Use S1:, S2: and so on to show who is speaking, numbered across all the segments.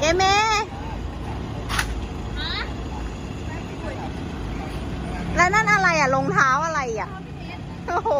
S1: เยเมแล้วนั่นอะไรอะรองเท้าอะไรอะ โอ้โห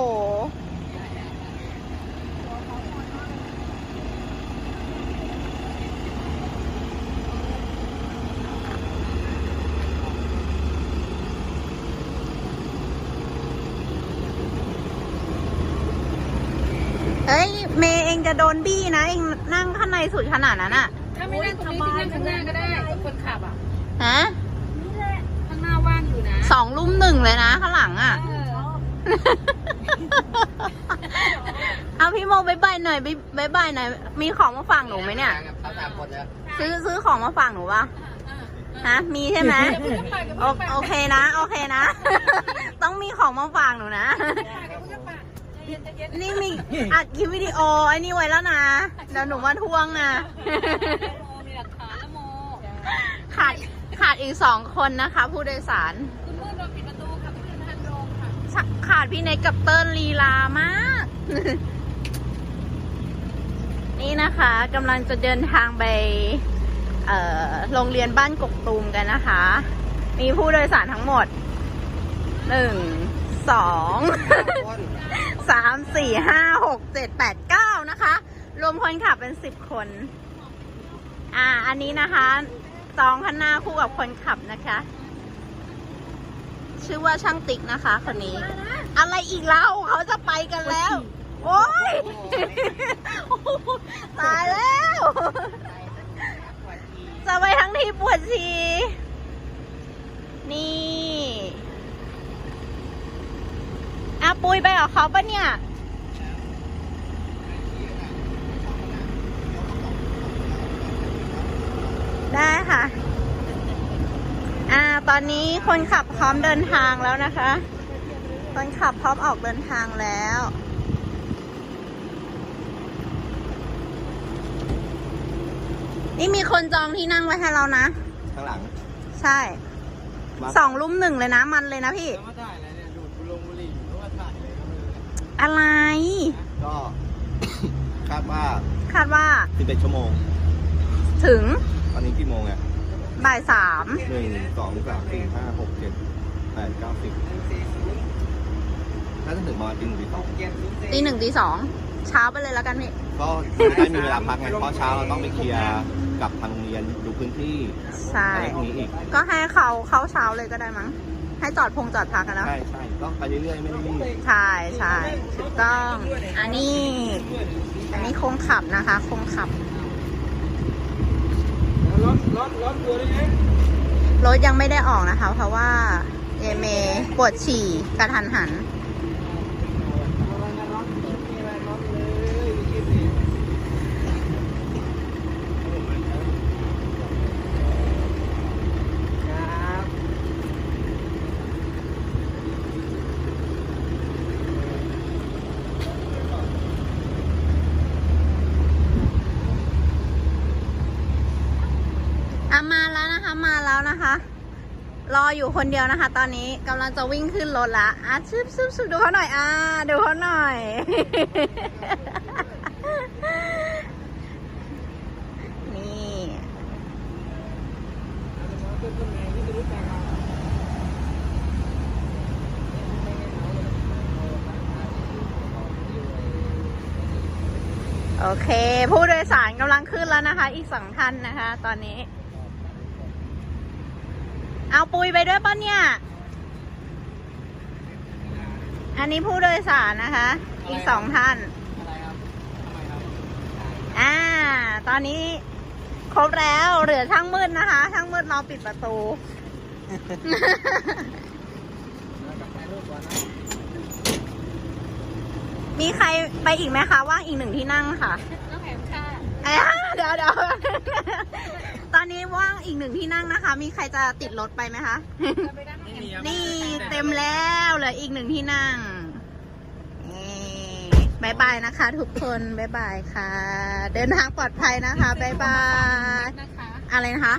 S1: เฮ้ย เมย์เองจะโดนบี้นะ เองนั่งข้างในสุดขนาดนั้นอะ
S2: ถ้าไม่นั่งตรงนี้ที่นั่งข้างหน้าก็ได้ คนขับอะ
S1: ฮะ
S2: ข้างหน้าว่างอยู่นะ
S1: สองลุ่มหนึ่งเลยนะข้างหลังอะ
S2: เออ
S1: เอาพี่โมบายบายหน่อยบายบายหน่อย มีของมาฝากหนูไหมเนี่ย
S3: เขาสามคนนะ
S1: ซื้อซื้อของมาฝากหนูปะฮะ มีใช่ไหมโอโอเคนะ โอเคนะ ต้องมีของมาฝากหนูนะ นี่มีอัดคลิปวิดีโอไอ้นี่ไว้แล้วนะเดี๋ยวหนูมาทวงนะ
S2: โมมีหลักฐานแล้วโม
S1: ขาดขาดอีกสองคนนะคะ ผู้โดยสาร
S2: คุณมืดโดนปิดประตูขับขึ้นทันโรงค่ะ
S1: ขาดพี่เนกกับเติ้ลลีลามาก นี่นะคะกำลังจะเดินทางไปเอ่อโรงเรียนบ้านกกตูมกันนะคะ มีผู้โดยสารทั้งหมดหนึ่ง สองสามสี่ห้าหกเจ็ดแปดเก้านะคะ รวมคนขับเป็นสิบคน อ่า อันนี้นะคะจองข้างหน้าคู่กับคนขับนะคะ ชื่อว่าช่างติ๊กนะคะ คนนี้ อะไรอีกเล่าเขาจะไปกันแล้ว โอ้ย ตายแล้ว จะไปทั้งทีปวดฉี่นี่อา ปุยไปกับเขาปะเนี่ย ได้ค่ะ อ่า ตอนนี้คนขับพร้อมเดินทางแล้วนะคะ คนขับพร้อมออกเดินทางแล้วนี่มีคนจองที่นั่งไว้ให้เรานะ
S3: ข้างหลัง
S1: ใช่ สองลุ่มหนึ่งเลยนะ มันเลยนะพี่
S3: มาถ่ายอะไรเนี่ยดูดลงบุหรี่หรือว่าถ่ายเลย
S1: อะไร
S3: ก็ คาดว่า
S1: คาดว่า
S3: 11ชั่วโมง
S1: ถึง
S3: ตอนนี้กี่โมงอะ
S1: บ่ายสาม
S3: หนึ่งสองสามสี่ห้าหกเจ็ดแปดเก้าสิบน่าจะถึงประมาณตีหนึ่งตีสอง
S1: ตีหนึ่งตีสองเช้าไปเลยแล้วกันพี่
S3: ก็ได้มีเวลาพักไงเพราะเช้าเราต้องไปเคลียร์กับทางโรงเรียนดูพื้นที่
S1: ใช่
S3: อะไรพวกนี้อีก
S1: ก็ให้เขาเข้าเช้าเลยก็ได้มั้ง ให้จอดพงจอดพักกันนะ
S3: ใช่ใช่ต้องไปเรื่อยๆไม่ได้รีบ
S1: ใช่ใช่ถูกต้อง อันนี้ อันนี้คงขับนะคะ คงขับ
S3: รถรถรถตัวนี้
S1: รถยังไม่ได้ออกนะคะ เพราะว่าเอเมปวดฉี่กระทันหัน อะมาแล้วนะคะ มาแล้วนะคะ รออยู่คนเดียวนะคะ ตอนนี้กำลังจะวิ่งขึ้นรถละอะซึบซึบซึบดูเขาหน่อยอะดูเขาหน่อย นี่โอเค ผู้โดยสารกำลังขึ้นแล้วนะคะ อีกสองท่านนะคะ ตอนนี้ เอาปุยไปด้วยปะเนี่ย อันนี้ผู้โดยสารนะคะ อีกสองท่าน อ่า ตอนนี้ครบแล้วเหลือช่างมืดนะคะ ช่างมืดรอปิดประตู มีใครไปอีกไหมคะ ว่างอีกหนึ่งที่นั่งค่ะ
S2: น้องแหมค่ะ
S1: เอ้ยเดี๋ยวเดี๋ยวต อนนี้ว่างอีกหนึ่งที่นั่งนะคะ มีใครจะติดรถไปไหมคะ
S2: จะไปนั่งน้องแหม
S1: นี่เต็มแล้วเหลืออีกหนึ่งที่นั่งนี่บายบายนะคะ ทุกคนบายบายค่ะ เดินทางปลอดภัยนะคะบายบาย
S2: นะคะ
S1: อะไรนะคะ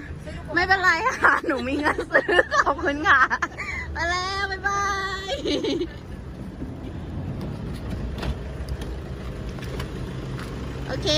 S1: ไม่เป็นไรค่ะ หนูมีเงินซื้อขอบคุณค่ะไปแล้วบายบายโอเค